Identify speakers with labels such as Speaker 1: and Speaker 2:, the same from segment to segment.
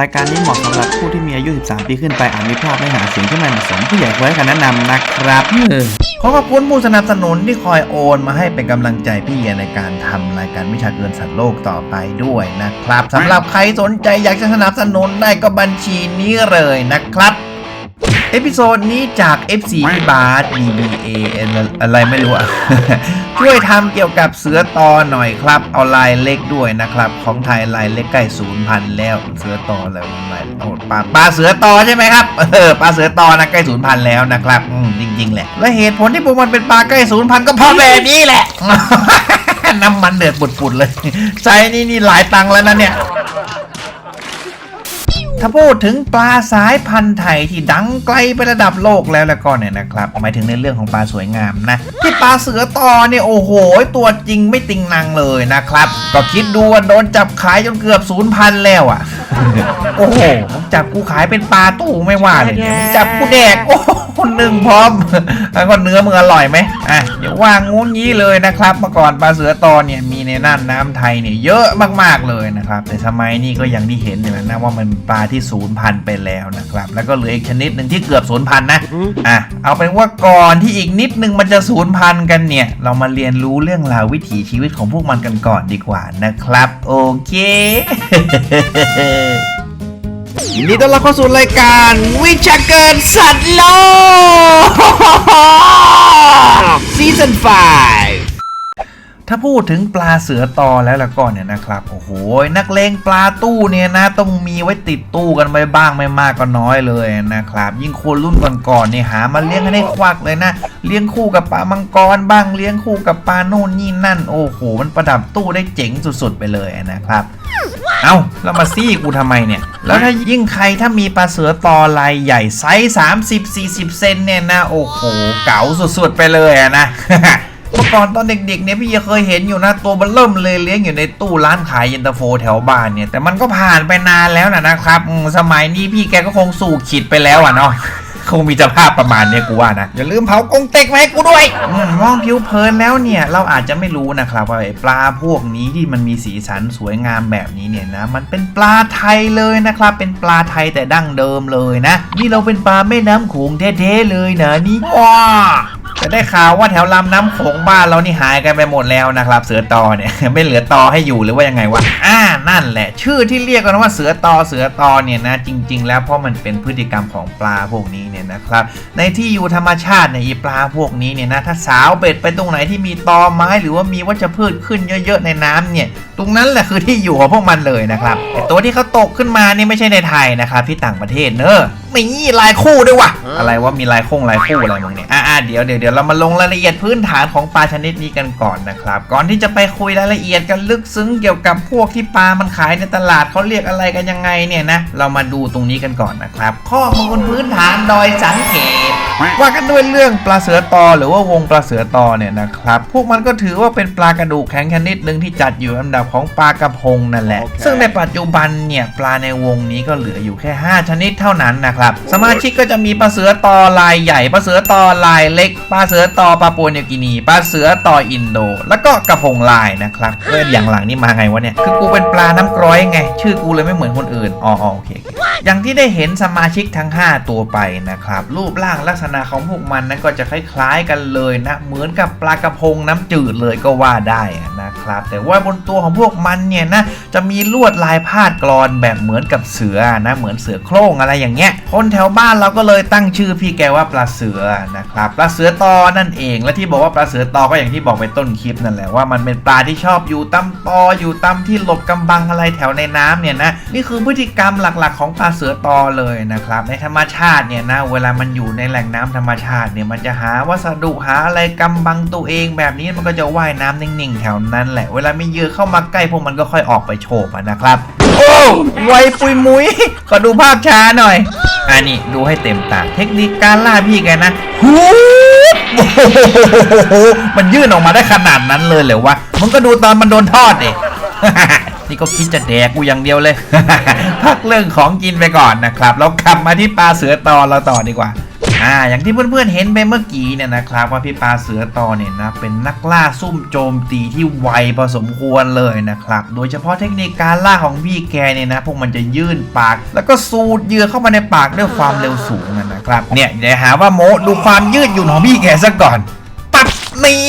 Speaker 1: รายการนี้เหมาะสำหรับผู้ที่มีอายุ 13 ปีขึ้นไปอาจมีภาพไม่หาเสียงที่ไม่เหมาะสมผู้ใหญ่ควรให้คำแนะนำนะครับเออ
Speaker 2: ขอขอบคุณผู้สนับสนุนที่คอยโอนมาให้เป็นกำลังใจพี่เอียในการทำรายการวิชาเกินสัตว์โลกต่อไปด้วยนะครับสำหรับใครสนใจอยากจะสนับสนุนได้ก็บัญชีนี้เลยนะครับ เอพิโซดนี้จาก FC พี่บาส DBA อะไรไม่รู้อะช่วยทำเกี่ยวกับเสือตอหน่อยครับ เอาลายเล็กด้วยนะครับ ของไทยลายเล็กใกล้ศูนย์พันแล้วเสือตอแล้วลายโอ้ปลาปลาเสือตอใช่ไหมครับเออปลาเสือตอนะใกล้ศูนย์พันแล้วนะครับอืมจริง ๆ แหละ และเหตุผลที่พวกมันเป็นปลาใกล้ศูนย์พันก็เพราะแบบนี้แหละน้ำมันเดือดปุดๆเลยใช้นี่นี่หลายตังค์แล้วนะเนี่ย ถ้าพูดถึงปลาสายพันธุ์ไทยที่ดังไกลไประดับโลกแล้วแล้วก็เนี่ยนะครับหมายถึงในเรื่องของปลาสวยงามนะที่ปลาเสือตอเนี่ยโอ้โห ตัวจริงไม่ติงนังเลยนะครับ ก็คิดดูว่าโดนจับขายจนเกือบศูนย์พันแล้วอะ โอ้โหผมจับกูขายเป็นปลาตู้ไม่ว่าเลยเนี่ยผมจับกูแดกโอ้โหหนึ่งพร้อมแล้วก็เนื้อมึงอร่อยไหมอะเดี๋ยววางงูงี้เลยนะครับเมื่อก่อนปลาเสือตอเนี่ยมีในน่านน้ำไทยเนี่ยเยอะมากๆเลยนะครับ แต่สมัยนี้ก็อย่างที่เห็นอยู่แล้วนะว่ามันปลาที่ศูนย์พันธุ์ไปแล้วนะครับ แล้วก็เหลืออีกชนิดหนึ่งที่เกือบศูนย์พันธุ์นะอะเอาเป็นว่าก่อนที่อีกนิดนึงมันจะศูนย์พันธุ์กันเนี่ย เรามาเรียนรู้เรื่องราววิถีชีวิตของพวกมันกันก่อนดีกว่านะครับ โอเค
Speaker 1: ยินดีต้อนรับเข้าสู่รายการ วิชาเกินสัตว์โลกซีซั่น5
Speaker 2: ถ้าพูดถึงปลาเสือตอแล้วละก็เนี่ยนะครับโอ้โหนักเลงปลาตู้เนี่ยนะต้องมีไว้ติดตู้กันไว้บ้างไม่มากก็น้อยเลยนะครับ ยิ่งคนรุ่นก่อนๆเนี่ยหามาเลี้ยงให้ควักเลยนะ เลี้ยงคู่กับปลามังกรบ้างเลี้ยงคู่กับปลาโน่นนี่นั่น โอ้โหมันประดับตู้ได้เจ๋งสุดๆไปเลยนะครับเอาแล้วมาซี่กูทำไมเนี่ย แล้วถ้ายิ่งใครถ้ามีปลาเสือตอลายใหญ่ไซส์30-40 เซนเนี่ยนะ โอ้โห เก๋าสุดๆไปเลยอะนะ เมื่อก่อนตอนเด็กๆเนี่ยพี่เคยเห็นอยู่นะตัวมันเริ่มเลยเลี้ยงอยู่ในตู้ร้านขายเย็นตาโฟแถวบ้านเนี่ยแต่มันก็ผ่านไปนานแล้วนะนะครับสมัยนี้พี่แกก็คงสู่ขีดไปแล้วอะเนาะคงมีสภาพประมาณเนี้ยกูว่านะ อย่าลืมเผากงเต็กมาให้กูด้วยอมองผิวเพลินแล้วเนี่ย เราอาจจะไม่รู้นะครับว่าปลาพวกนี้ที่มันมีสีสันสวยงามแบบนี้เนี่ยนะ มันเป็นปลาไทยเลยนะครับ เป็นปลาไทยแต่ดั้งเดิมเลยนะ นี่เราเป็นปลาแม่น้ำโขงแท้ๆเลยนะนี่ว้า แต่ได้ข่าวว่าแถวลำน้ำโขงบ้านเรานี่หายกันไปหมดแล้วนะครับ เสือตอเนี่ยไม่เหลือตอให้อยู่หรือว่ายังไงวะอ่านั่นแหละ ชื่อที่เรียกกันว่าเสือตอเสือตอเนี่ยนะ จริง ๆ แล้วเพราะมันเป็นพฤติกรรมของปลาพวกนี้เนี่ยนะครับ ในที่อยู่ธรรมชาติเนี่ยปลาพวกนี้เนี่ยนะถ้าสาวเบ็ดไปตรงไหนที่มีตอไม้หรือว่ามีวัชพืชขึ้นเยอะๆในน้ำเนี่ย ตรงนั้นแหละคือที่อยู่ของพวกมันเลยนะครับแต่ตัวที่เขาตกขึ้นมานี่ไม่ใช่ในไทยนะครับที่ต่างประเทศเนอะมีลายคู่ด้วยวะอะไรว่ามีลายคงลายคู่อะไรมึงเนี่ยอ่า เดี๋ยวเดี๋ยวเดี๋ยวเรามาลงรายละเอียดพื้นฐานของปลาชนิดนี้กันก่อนนะครับ ก่อนที่จะไปคุยรายละเอียดกันลึกซึ้งเกี่ยวกับพวกที่ปลามันขายในตลาดเขาเรียกอะไรกันยังไงเนี่ยนะ เรามาดูตรงนี้กันก่อนนะครับ ข้อมูลพื้นฐานโดยสังเกต ว่ากันด้วยเรื่องปลาเสือตอหรือว่าวงปลาเสือตอเนี่ยนะครับ พวกมันก็ถือว่าเป็นปลากระดูกแข็งชนิดหนึ่งที่จัดอยู่อันดับของปลากระพงนั่นแหละ ซึ่งในปัจจุบันเนี่ยปลาในวงนี้ก็เหลืออยู่แค่ 5 ชนิดเท่านั้นนะครับ สมาชิกก็จะมีปลาเสือตอลายใหญ่ปลาเสือตอลายเล็กปลาเสือตอปลาปัวนิวกินีปลาเสือตออินโด แล้วก็กระพงลายนะครับเอออย่างหลังนี่มาไงวะเนี่ยคือกูเป็นปลาน้ำกร้อยไง ชื่อกูเลยไม่เหมือนคนอื่นอ๋ออ๋อโอเคโอเคอย่างที่ได้เห็นสมาชิกทั้ง 5 ตัวไปนะครับรูปร่างลักษณะของพวกมันนั้นก็จะคล้ายๆกันเลยนะ เหมือนกับปลากระพงน้ำจืดเลยก็ว่าได้นะครับ แต่ว่าบนตัวของพวกมันเนี่ยนะจะมีลวดลายพาดกรอนแบบเหมือนกับเสือนะเหมือนเสือโคร่งอะไรอย่างเงี้ย คนแถวบ้านเราก็เลยตั้งชื่อพี่แกว่าปลาเสือนะครับปลาเสือตอนั่นเอง และที่บอกว่าปลาเสือตอก็อย่างที่บอกไปต้นคลิปนั่นแหละว่ามันเป็นปลาที่ชอบอยู่ตามตออยู่ตามที่หลบกำบังอะไรแถวในน้ำเนี่ยนะนี่คือพฤติกรรมหลักๆ ของปลาเสือตอเลยนะครับในธรรมชาติเนี่ยนะเวลามันอยู่ในแหล่งน้ำธรรมชาติเนี่ยมันจะหาวัสดุหาอะไรกำบังตัวเอง แบบนี้มันก็จะว่ายน้ำนิ่งๆ แถวนั้นแหละ เวลาไม่เยือเข้ามาใกล้พวกมันก็ค่อยออกไปโฉบนะครับ โอ้ไวปุยมุยขอดูภาพช้าหน่อยอันนี้ดูให้เต็มตาเทคนิคการล่าพี่แกนะฮู้มันยื่นออกมาได้ขนาดนั้นเลยเหรอวะมึงก็ดูตอนมันโดนทอดดินี่ก็คิดจะแดกกูอย่างเดียวเลยพักเรื่องของกินไปก่อนนะครับ เรากลับมาที่ปลาเสือตอเราต่อดีกว่า อ่าอย่างที่เพื่อนๆเห็นไปเมื่อกี้เนี่ยนะครับว่าพี่ปลาเสือตอเนี่ยนะเป็นนักล่าซุ่มโจมตีที่ไวพอสมควรเลยนะครับโดยเฉพาะเทคนิคการล่าของพี่แกเนี่ยนะพวกมันจะยื่นปาก แล้วก็สูดเหยื่อเข้ามาในปากด้วยความเร็วสูงนะครับเนี่ยเดี๋ยวหาว่าโมดูความยืดหยุ่นของพี่แกซะก่อน นี่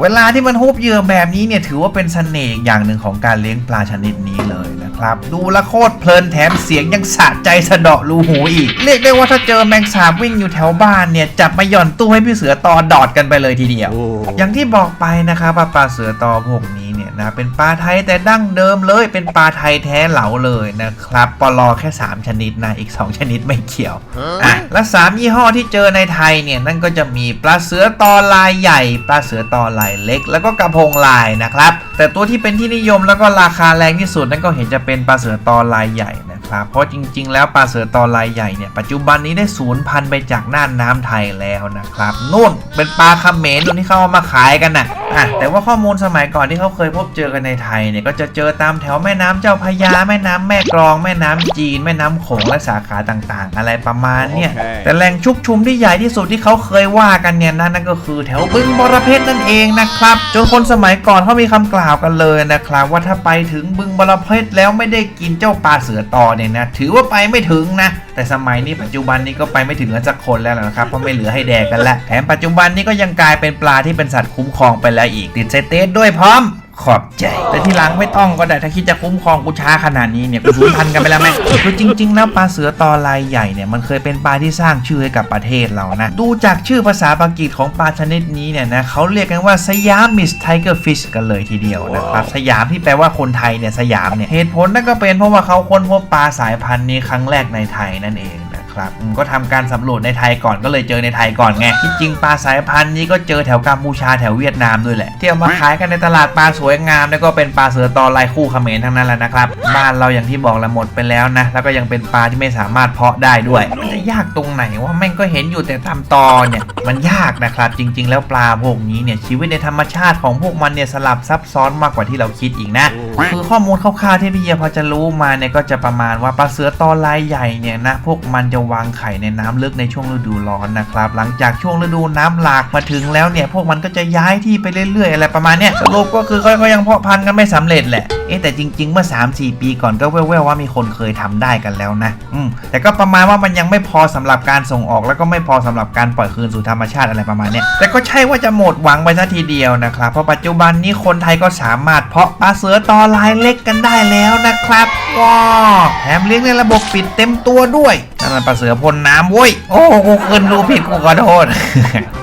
Speaker 2: เวลาที่มันฮุบเหยื่อแบบนี้เนี่ยถือว่าเป็นเสน่ห์อย่างหนึ่งของการเลี้ยงปลาชนิดนี้เลยนะครับ ดูและโคตรเพลินแถมเสียงยังสะใจสะเดาะรูหูอีก เรียกได้ว่าถ้าเจอแมงสาบวิ่งอยู่แถวบ้านเนี่ยจับมาหย่อนตู้ให้พี่เสือตอดอดกันไปเลยทีเดียว อย่างที่บอกไปนะครับว่าปลาเสือตอพวกนี้เนี่ยนะเป็นปลาไทยแต่ดั้งเดิมเลยเป็นปลาไทยแท้เหลาเลยนะครับปลอแค่ 3 ชนิดนะอีก 2 ชนิดไม่เกี่ยวอะและ3ยี่ห้อที่เจอในไทยเนี่ยนั่นก็จะมีปลาเสือตอลายใหญ่ ปลาเสือตอลายเล็ก แล้วก็กระพงลายนะครับแต่ตัวที่เป็นที่นิยมแล้วก็ราคาแรงที่สุดนั่นก็เห็นจะเป็นปลาเสือตอลายใหญ่นะครับเพราะจริง ๆ แล้วปลาเสือตอลายใหญ่เนี่ยปัจจุบันนี้ได้สูญพันธุ์ไปจากน่านน้ำไทยแล้วนะครับนู่นเป็นปลาเขมรตัวที่เขาเอามาขายกันนะ อะแต่ว่าข้อมูลสมัยก่อนที่เขาเคยพบเจอกันในไทยเนี่ยก็จะเจอตามแถวแม่น้ำเจ้าพระยาแม่น้ำแม่กลอง แม่น้ำจีน แม่น้ำโขงและสาขาต่างๆ อะไรประมาณเนี่ย
Speaker 3: โอเค
Speaker 2: แต่แหล่งชุกชุมที่ใหญ่ที่สุดที่เขาเคยว่ากันเนี่ยนั่นนั่นก็คือแถวบึงบรเพชรนั่นเองนะครับจนคนสมัยก่อนเขามีคำกล่าวกันเลยนะครับ ว่าถ้าไปถึงบึงบรเพชรแล้วไม่ได้กินเจ้าปลาเสือตอเนี่ยนะถือว่าไปไม่ถึงนะ แต่สมัยนี้ปัจจุบันนี้ก็ไปไม่ถึงกันสักคนแล้วนะครับเพราะไม่เหลือให้แดกกันแล้วแถมปัจจุบันนี้ก็ยังกลายเป็นปลาที่เป็นสัตว์คุ้มครองไปแล้วอีกติดเซเตสด้วยพร้อม ขอบใจ แต่ทีหลังไม่ต้องก็ได้ถ้าคิดจะคุ้มครองกูช้าขนาดนี้เนี่ยกูสูญพันธุ์กันไปแล้วแม่งคือจริง ๆ แล้วปลาเสือตอลายใหญ่เนี่ยมันเคยเป็นปลาที่สร้างชื่อให้กับประเทศเรานะ ดูจากชื่อภาษาปากีสของปลาชนิดนี้เนี่ยนะเขาเรียกกันว่าสยามมิสไทเกอร์ฟิชกันเลยทีเดียวนะครับสยามที่แปลว่าคนไทยเนี่ยสยามเนี่ยเหตุผลนั่นก็เป็นเพราะว่าเขาค้นพบปลาสายพันธุ์นี้ครั้งแรกในไทยนั่นเอง นะครับก็ทำการสำรวจในไทยก่อนก็เลยเจอในไทยก่อนไงที่จริงปลาสายพันธุ์นี้ก็เจอแถวกัมพูชาแถวเวียดนามด้วยแหละที่เอามาขายกันในตลาดปลาสวยงามแล้วก็เป็นปลาเสือตอลายคู่เขมรทั้งนั้นแหละนะครับบ้านเราอย่างที่บอกละหมดไปแล้วนะแล้วก็ยังเป็นปลาที่ไม่สามารถเพาะได้ด้วยมันจะยากตรงไหนว่าแม่งก็เห็นอยู่แต่ตามตอเนี่ยมันยากนะครับจริง ๆ แล้วปลาพวกนี้เนี่ยชีวิตในธรรมชาติของพวกมันเนี่ยสลับซับซ้อนมากกว่าที่เราคิดอีกนะคือข้อมูลคร่าวๆที่พี่เยียพอจะรู้มาเนี่ยก็จะประมาณว่าปลาเสือตอลายใหญ่เนี่ยนะพวกมันจะวางไข่ในน้ำลึกในช่วงฤดูร้อนนะครับ หลังจากช่วงฤดูน้ำหลากมาถึงแล้วเนี่ยพวกมันก็จะย้ายที่ไปเรื่อยๆ อะไรประมาณเนี้ยสรุปก็คือก็ยังเพาะพันธุ์กันไม่สำเร็จแหละ เอ๊แต่จริง ๆ เมื่อ 3-4 ปีก่อนก็แว่วๆว่ามีคนเคยทำได้กันแล้วนะอืมแต่ก็ประมาณว่ามันยังไม่พอสำหรับการส่งออก แล้วก็ไม่พอสำหรับการปล่อยคืนสู่ธรรมชาติอะไรประมาณเนี้ยแต่ก็ใช่ว่าจะหมดหวังไปซะทีเดียวนะครับเพราะปัจจุบันนี้คนไทยก็สามารถเพาะปลาเสือตอลายเล็กกันได้แล้วนะครับว้าวแถมเลี้ยงในระบบปิดเต็มตัวด้วยนั่นมันปลาเสือพ่นน้ำเว้ยโอ้กูเกินรู้ผิดกูขอโทษ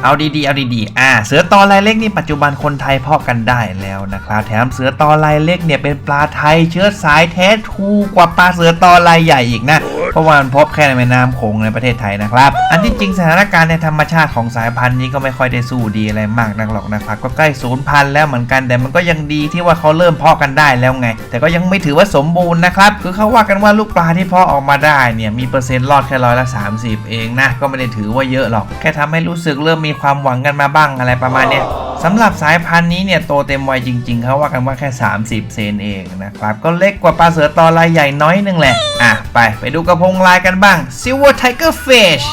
Speaker 2: เอาดีๆเอาดีๆอ่าเสือตอลายเล็กนี่ปัจจุบันคนไทยเพาะกันได้แล้วนะครับแถมเสือตอลายเล็กเนี่ยเป็นปลาไทยเชื้อสายแท้ทูกว่าปลาเสือตอลายใหญ่อีกนะ เพราะว่ามันพบแค่ในแม่น้ำโขงในประเทศไทยนะครับ อันที่จริงสถานการณ์ในธรรมชาติของสายพันธุ์นี้ก็ไม่ค่อยได้สู้ดีอะไรมากนักหรอกนะครับ ก็ใกล้สูญพันธุ์แล้วเหมือนกันแต่มันก็ยังดีที่ว่าเขาเริ่มเพาะกันได้แล้วไง แต่ก็ยังไม่ถือว่าสมบูรณ์นะครับคือเขาว่ากันว่าลูกปลาที่เพาะออกมาได้เนี่ยมีเปอร์เซ็นต์รอดแค่ร้อยละ 30 เองนะก็ไม่ได้ถือว่าเยอะหรอก แค่ทำให้รู้สึกเริ่มมีความหวังกันมาบ้างอะไรประมาณเนี้ย สำหรับสายพันธุ์นี้เนี่ยโตเต็มวัยจริง ๆเขาว่ากันว่าแค่ 30 เซนเองนะครับ ก็เล็กกว่าปลาเสือตอลายใหญ่น้อยนึงแหละ อะ ไปไปดูกระพงลายกันบ้าง Silver Tiger Fish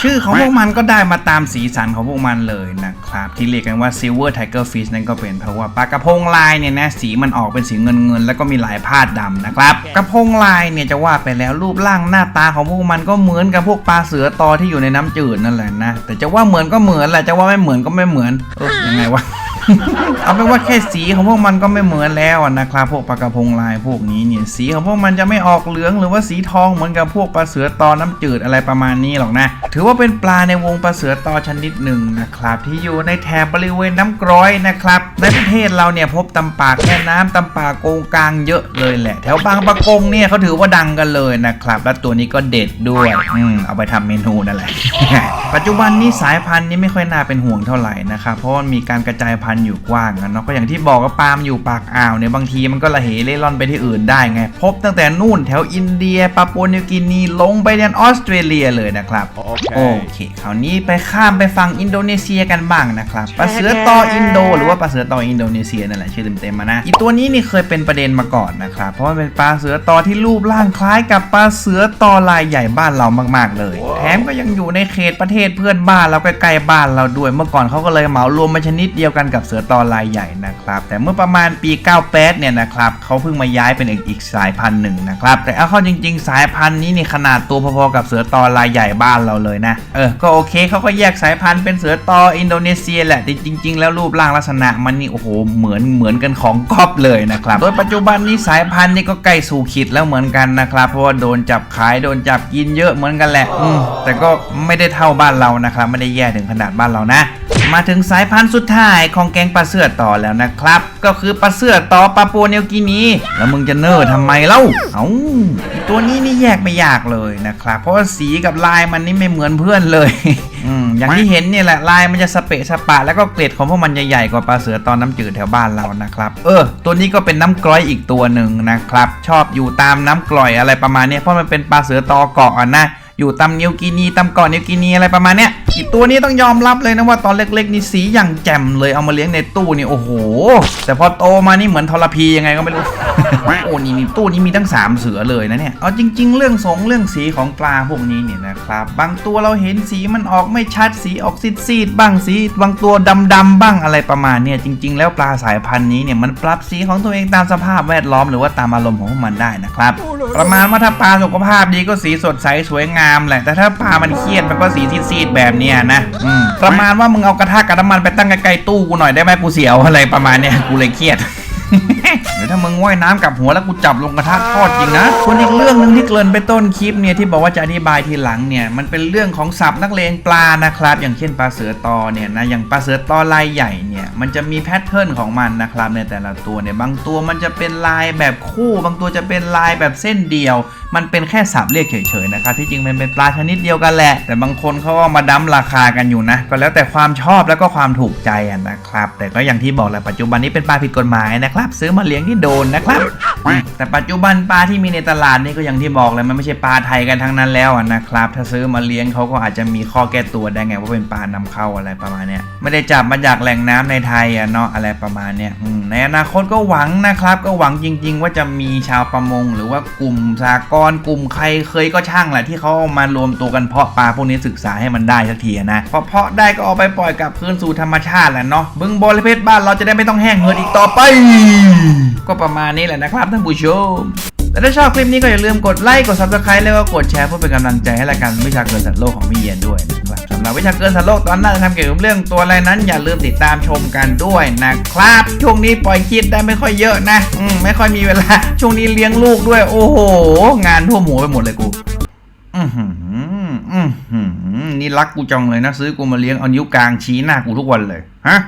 Speaker 2: ชื่อของพวกมันก็ได้มาตามสีสันของพวกมันเลยนะครับ ที่เรียกกันว่า Silver Tiger Fish นั่นก็เป็นเพราะว่าปลากระพงลายเนี่ยนะสีมันออกเป็นสีเงินเงินๆแล้วก็มีลายพาดดำนะครับ กระพงลายเนี่ยจะว่าไปแล้วรูปร่างหน้าตาของพวกมันก็เหมือนกับพวกปลาเสือตอที่อยู่ในน้ำจืดนั่นแหละนะแต่จะว่าเหมือนก็เหมือนแหละจะว่าไม่เหมือนก็ไม่เหมือนเออยังไงวะ เอาเป็นว่าแค่สีของพวกมันก็ไม่เหมือนแล้วนะครับพวกปลากระพงลายพวกนี้เนี่ยสีของพวกมันจะไม่ออกเหลืองหรือว่าสีทองเหมือนกับพวกปลาเสือตอน้ำจืดอะไรประมาณนี้หรอกนะ ถือว่าเป็นปลาในวงปลาเสือตอชนิดหนึ่งนะครับที่อยู่ในแถบบริเวณน้ำกร้อยนะครับในประเทศเราเนี่ยพบตำปากแม่น้ำตำปากโกงกลางเยอะเลยแหละ แถวบางปะกงเนี่ยเขาถือว่าดังกันเลยนะครับและตัวนี้ก็เด็ดด้วยอืมเอาไปทำเมนูนั่นแหละปัจจุบันนี้สายพันธุ์นี้ไม่ค่อยน่าเป็นห่วงเท่าไหร่นะครับเพราะมีการกระจายพันธุ์พันธุ์อยู่กว้างอะเนาะก็อย่างที่บอกว่าปลามันอยู่ปากอ่าวเนี่ยบางทีมันก็ระเหเร่ร่อนไปที่อื่นได้ไง พบตั้งแต่นู่นแถวอินเดียปาปัวนิวกินีลงไปยันออสเตรเลียเลยนะครับ โอเคคราวนี้ไปข้ามไปฝั่งอินโดนีเซียกันบ้างนะครับปลาเสือตออินโด หรือว่าปลาเสือตออินโดนีเซียนั่นแหละชื่อเต็มๆมานะอีตัวนี้นี่เคยเป็นประเด็นมาก่อนนะครับเพราะว่าเป็นปลาเสือตอที่รูปร่างคล้ายกับปลาเสือตอลายใหญ่บ้านเรามาก ๆ เลย แถมก็ยังอยู่ในเขตประเทศเพื่อนบ้านเราใกล้ๆบ้านเราด้วย เมื่อก่อนเขาก็เลยเหมารวมมาชนิดเดียวกันกับับเสือตอลายใหญ่นะครับ แต่เมื่อประมาณปี 98 เนี่ยนะครับเขาเพิ่งมาย้ายเป็นอีกอีกสายพันธุ์หนึ่งนะครับ แต่เอาเข้าจริง ๆ สายพันธุ์นี้นี่ขนาดตัวพอๆกับเสือตอลายใหญ่บ้านเราเลยนะ เออ ก็โอเคเขาก็แยกสายพันธุ์เป็นเสือตออินโดนีเซียแหละ แต่จริง ๆ แล้วรูปร่างลักษณะมันนี่โอ้โหเหมือนเหมือนกันของก๊อปเลยนะครับ โดยปัจจุบันนี้สายพันธุ์นี่ก็ใกล้สู่ขีดแล้วเหมือนกันนะครับ เพราะว่าโดนจับขายโดนจับกินเยอะเหมือนกันแหละ อืมแต่ก็ไม่ได้เท่าบ้านเรานะครับ ไม่ได้แย่ถึงขนาดบ้านเรานะ มาถึงสายพันธุ์สุดท้ายของแกงปลาเสือต่อแล้วนะครับ ก็คือปลาเสือต่อปลาปัวเนวกินีแล้วมึงจะเน้อทำไมเล่าเอ้าตัวนี้นี่แยกไม่ยากเลยนะครับ เพราะว่าสีกับลายมันนี่ไม่เหมือนเพื่อนเลยอย่างที่เห็นเนี่ยแหละลายมันจะสเปะสปะ แล้วก็เกล็ดของพวกมันใหญ่ๆกว่าปลาเสือตอนน้ำจืดแถวบ้านเรานะครับเออ ตัวนี้ก็เป็นน้ำกร่อยอีกตัวหนึ่งนะครับ ชอบอยู่ตามน้ำกร่อยอะไรประมาณนี้เพราะมันเป็นปลาเสือตอเกาะนะ อยู่ตามนิวกินีตามเกาะนิวกินีอะไรประมาณเนี้ยอีตัวนี้ต้องยอมรับเลยนะว่าตอนเล็กๆนี่สีอย่างแจ่มเลยเอามาเลี้ยงในตู้นี่โอ้โห แต่พอโตมานี่เหมือนทรพียังไงก็ไม่รู้โอ้นี่นี่ตู้นี้มีตั้งสามเสือเลยนะเนี่ยเอาจริง ๆ เรื่องสงเรื่องสีของปลาพวกนี้เนี่ยนะครับ บางตัวเราเห็นสีมันออกไม่ชัดสีออกซีดๆบ้างสีบางตัวดำๆบ้างอะไรประมาณเนี่ยจริง ๆ แล้วปลาสายพันธุ์นี้เนี่ยมันปรับสีของตัวเองตามสภาพแวดล้อมหรือว่าตามอารมณ์ของมันได้นะครับประมาณว่าถ้าปลาสุขภาพดีก็สีสดใสสวยงามแหละ แต่ถ้าปลามันเครียดมันก็สีซีดๆแบบเนี้ยนะอืมประมาณว่ามึงเอากระทะกับน้ำมันไปตั้งใกล้ๆตู้กูหน่อยได้ไหมกูเสียวอะไรประมาณเนี้ยกูเลยเครียดเดี๋ยวถ้ามึงว่ายน้ำกับหัวแล้วกูจับลงกระทะทอดจริงนะส่วนอีกเรื่องหนึ่งที่เกริ่นไปต้นคลิปเนี่ยที่บอกว่าจะอธิบายทีหลังเนี่ยมันเป็นเรื่องของศัพท์นักเลงปลานะครับ อย่างเช่นปลาเสือตอเนี่ยนะอย่างปลาเสือตอลายใหญ่เนี่ยมันจะมีแพทเทิร์นของมันนะครับในแต่ละตัวเนี่ยบางตัวมันจะเป็นลายแบบคู่ บางตัวจะเป็นลายแบบเส้นเดียว มันเป็นแค่ศัพท์เรียกเฉยๆนะครับที่จริงมันเป็นปลาชนิดเดียวกันแหละ แต่บางคนเขาก็มาดั้มราคากันอยู่นะ ก็แล้วแต่ความชอบแล้วก็ความถูกใจนะครับ แต่ก็อย่างที่บอกแหละปัจจุบันนี้เป็นปลาผิดกฎหมายนะครับ ซื้อมาเลี้ยงที่โดนนะครับ แต่ปัจจุบันปลาที่มีในตลาดนี่ก็อย่างที่บอกเลยมันไม่ใช่ปลาไทยกันทั้งนั้นแล้วนะครับ ถ้าซื้อมาเลี้ยงเขาก็อาจจะมีข้อแก้ตัวได้ไงว่าเป็นปลานำเข้าอะไรประมาณเนี้ยไม่ได้จับมาจากแหล่งน้ำในไทยอะเนาะอะไรประมาณเนี้ยในอนาคตก็หวังนะครับ ก็หวังจริง ๆ ว่าจะมีชาวประมง หรือว่ากลุ่มสากรกลุ่มใครเคยก็ช่างแหละที่เขาเอามารวมตัวกันเพาะปลาพวกนี้ศึกษาให้มันได้สักทีนะพอเพาะได้ก็เอาไปปล่อยกลับคืนสู่ธรรมชาติแหละเนาะบึงบริเพชรบ้านเราจะได้ไม่ต้องแห้งเหินอีกต่อไป ก็ประมาณนี้แหละนะครับท่านผู้ชม แต่ถ้าชอบคลิปนี้ก็อย่าลืมกดไลค์ กด subscribe แล้วก็กดแชร์เพื่อเป็นกำลังใจให้รายการวิชาเกินสัตว์โลกของพี่เยียนด้วยนะครับสำหรับวิชาเกินสัตว์โลกตอนหน้าจะทำเกี่ยวกับเรื่องตัวอะไรนั้น อย่าลืมติดตามชมกันด้วยนะครับ ช่วงนี้ปล่อยคลิปได้ไม่ค่อยเยอะนะอืมไม่ค่อยมีเวลา ช่วงนี้เลี้ยงลูกด้วย โอ้โห งานทั่วหมูไปหมดเลยกูอือหืออือหือนี่รักกูจังเลยนะ ซื้อกูมาเลี้ยงเอานิ้วกลางชี้หน้ากูทุกวันเลยฮะ